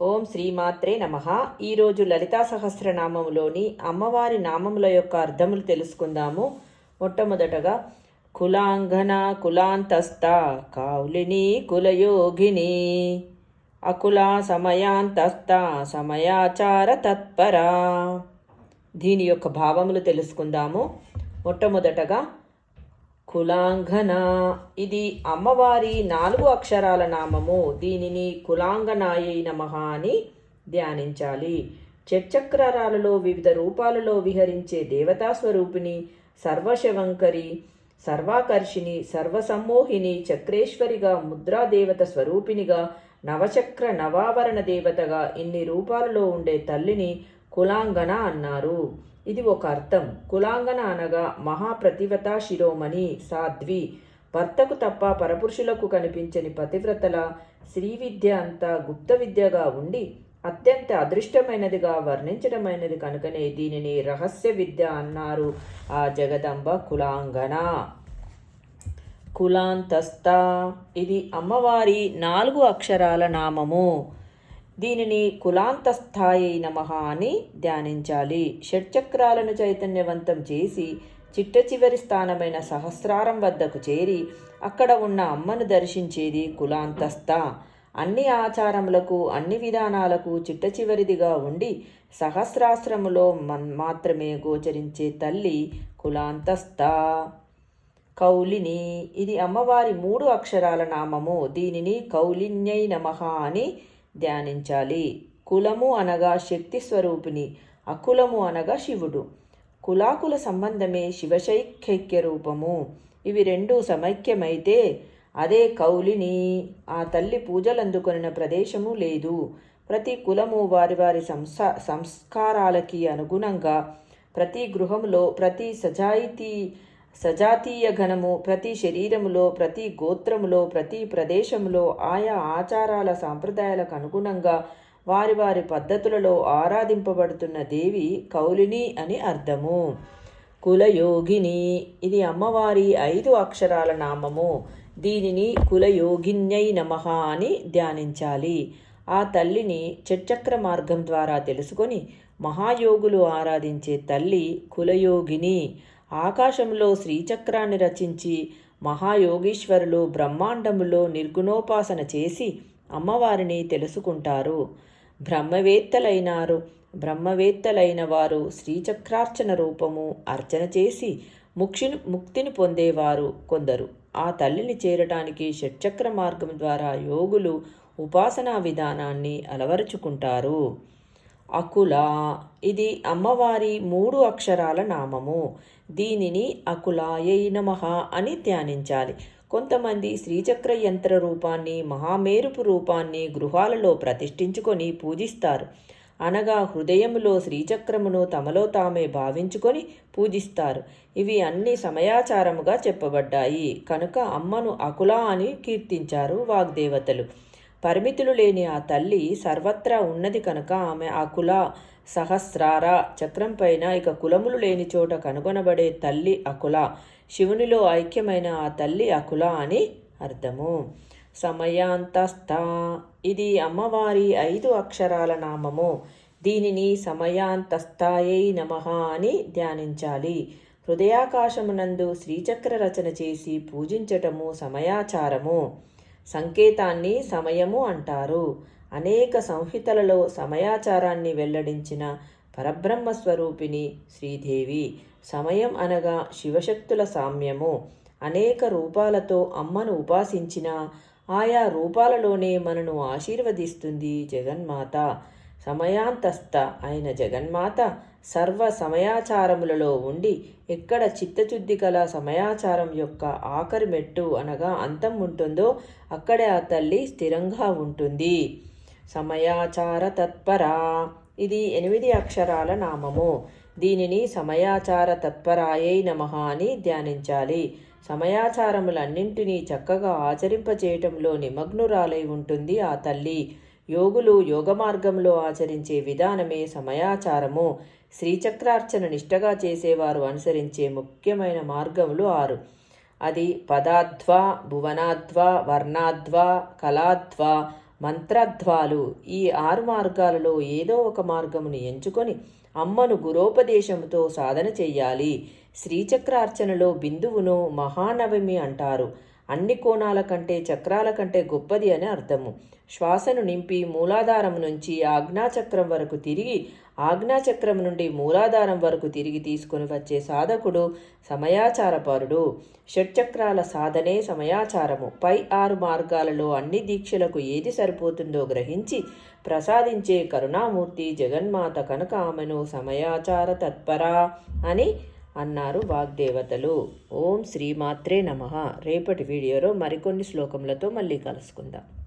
ఓం శ్రీమాత్రే నమ. ఈరోజు లలితా సహస్రనామములోని అమ్మవారి నామముల యొక్క అర్థములు తెలుసుకుందాము. మొట్టమొదటగా కులాంగన కులాంతస్థ కౌలిని కులయోగిని అకుల సమయాంతస్థ సమయాచార తత్పర. దీని యొక్క భావములు తెలుసుకుందాము. మొట్టమొదటగా కులాంఘన ఇది అమ్మవారి నాలుగు అక్షరాల నామము. దీనిని కులాంగనాయై నమ అని ధ్యానించాలి. చక్రాలలో వివిధ రూపాలలో విహరించే దేవతా స్వరూపిణి సర్వశవంకరి సర్వాకర్షిణి సర్వసమ్మోహిని చక్రేశ్వరిగా ముద్రాదేవత స్వరూపిణిగా నవచక్ర నవావరణ దేవతగా ఇన్ని రూపాలలో ఉండే తల్లిని కులాంగన అన్నారు. ఇది ఒక అర్థం. కులాంగన అనగా మహాప్రతివత శిరోమణి సాధ్వి. భర్తకు తప్ప పరపురుషులకు కనిపించని పతివ్రతల స్త్రీ విద్య అంతా గుప్త విద్యగా ఉండి అత్యంత అదృష్టమైనదిగా వర్ణించడమైనది కనుకనే దీనిని రహస్య విద్య అన్నారు ఆ జగదంబ కులాంగన. కులాంతస్త. ఇది అమ్మవారి నాలుగు అక్షరాల నామము. దీనిని కులాంతస్థాయి నమః అని ధ్యానించాలి. షట్చక్రాలను చైతన్యవంతం చేసి చిట్ట చివరి స్థానమైన సహస్రారం వద్దకు చేరి అక్కడ ఉన్న అమ్మను దర్శించేది కులాంతస్థ. అన్ని ఆచారములకు అన్ని విధానాలకు చిట్ట చివరిదిగా ఉండి సహస్రాశ్రములో మాత్రమే గోచరించే తల్లి కులాంతస్థ. కౌలిని ఇది అమ్మవారి మూడు అక్షరాల నామము. దీనిని కౌలిన్యై నమః అని ధ్యానించాలి. కులము అనగా శక్తి స్వరూపిణి అకులము అనగా శివుడు. కులాకుల సంబంధమే శివశైక్యైక్య రూపము. ఇవి రెండు సమైక్యమైతే అదే కౌలిని ఆ తల్లి పూజలందుకొనిన ప్రదేశము లేదు. ప్రతి కులము వారి వారి సంసా సంస్కారాలకి అనుగుణంగా ప్రతి గృహంలో ప్రతి సజాయితీ సజాతీయ ఘనము ప్రతి శరీరములో ప్రతి గోత్రములో ప్రతి ప్రదేశములో ఆయా ఆచారాల సాంప్రదాయాలకు అనుగుణంగా వారి వారి పద్ధతులలో ఆరాధింపబడుతున్న దేవి కౌలిని అని అర్థము. కులయోగిని ఇది అమ్మవారి ఐదు అక్షరాల నామము. దీనిని కులయోగిన్యై నమ అని ధ్యానించాలి. ఆ తల్లిని చచ్చక్ర మార్గం ద్వారా తెలుసుకొని మహాయోగులు ఆరాధించే తల్లి కులయోగిని. ఆకాశంలో శ్రీచక్రాన్ని రచించి మహాయోగీశ్వరులు బ్రహ్మాండములో నిర్గుణోపాసన చేసి అమ్మవారిని తెలుసుకుంటారు. బ్రహ్మవేత్తలైనారు. బ్రహ్మవేత్తలైన వారు శ్రీచక్రార్చన రూపము అర్చన చేసి ముక్షిని ముక్తిని పొందేవారు కొందరు. ఆ తల్లిని చేరటానికి షట్చక్ర మార్గం ద్వారా యోగులు ఉపాసనా విధానాన్ని అలవరుచుకుంటారు. అకుల. ఇది అమ్మవారి మూడు అక్షరాల నామము. దీనిని అకులాయై నమః అని ధ్యానించాలి. కొంతమంది శ్రీచక్ర యంత్ర రూపాన్ని మహామేరుపు రూపాన్ని గృహాలలో ప్రతిష్ఠించుకొని పూజిస్తారు. అనగా హృదయములో శ్రీచక్రమును తమలో తామే భావించుకొని పూజిస్తారు. ఇవి అన్ని సమయాచారముగా చెప్పబడ్డాయి. కనుక అమ్మను అకుల అని కీర్తించారు వాగ్దేవతలు. పరిమితులు లేని ఆ తల్లి సర్వత్రా ఉన్నది కనుక ఆమె ఆ కుల సహస్రార చక్రం పైన ఇక కులములు లేని చోట కనుగొనబడే తల్లి అకుల. శివునిలో ఐక్యమైన ఆ తల్లి అకుల అని అర్థము. సమయాంతస్థ. ఇది అమ్మవారి ఐదు అక్షరాల నామము. దీనిని సమయాంతస్థాయై నమ అని ధ్యానించాలి. హృదయాకాశమునందు శ్రీచక్ర రచన చేసి పూజించటము సమయాచారము. సంకేతాన్ని సమయము అంటారు. అనేక సంహితలలో సమయాచారాన్ని వెల్లడించిన పరబ్రహ్మ స్వరూపిణి శ్రీదేవి సమయం అనగా శివశక్తుల సామ్యము. అనేక రూపాలతో అమ్మను ఉపాసించిన ఆయా రూపాలలోనే మనను ఆశీర్వదిస్తుంది జగన్మాత. సమయాంతస్థ అయిన జగన్మాత సర్వ సమయాచారములలో ఉండి ఎక్కడ చిత్తశుద్ధి గల సమయాచారం యొక్క ఆఖరి మెట్టు అనగా అంతం ఉంటుందో అక్కడే ఆ తల్లి స్థిరంగా ఉంటుంది. సమయాచార తత్పర. ఇది ఎనిమిది అక్షరాల నామము. దీనిని సమయాచార తత్పరాయై నమ అని ధ్యానించాలి. సమయాచారములన్నింటినీ చక్కగా ఆచరింపచేయటంలో నిమగ్నురాలై ఉంటుంది ఆ తల్లి. యోగులు యోగ మార్గంలో ఆచరించే విధానమే సమయాచారము. శ్రీచక్రార్చన నిష్టగా చేసేవారు అనుసరించే ముఖ్యమైన మార్గములు ఆరు. అది పదాధ్వ భువనాధ్వ వర్ణాధ్వ కళాధ్వ మంత్రధ్వాలు. ఈ ఆరు మార్గాలలో ఏదో ఒక మార్గమును ఎంచుకొని అమ్మను గురోపదేశముతో సాధన చెయ్యాలి శ్రీచక్రార్చనలో బిందువును మహానవమి అంటారు. అన్ని కోణాల కంటే చక్రాల కంటే గొప్పది అని అర్థము. శ్వాసను నింపి మూలాధారం నుంచి ఆజ్ఞాచక్రం వరకు తిరిగి ఆజ్ఞాచక్రం నుండి మూలాధారం వరకు తిరిగి తీసుకొని వచ్చే సాధకుడు సమయాచారపరుడు. షట్చక్రాల సాధనే సమయాచారము. పై ఆరు మార్గాలలో అన్ని దీక్షలకు ఏది సరిపోతుందో గ్రహించి ప్రసాదించే కరుణామూర్తి జగన్మాత కనుక ఆమెను సమయాచార తత్పరా అని అన్నారు వాగ్దేవతలు. ఓం శ్రీమాత్రే నమ. రేపటి వీడియోలో మరికొన్ని శ్లోకములతో మళ్ళీ కలుసుకుందాం.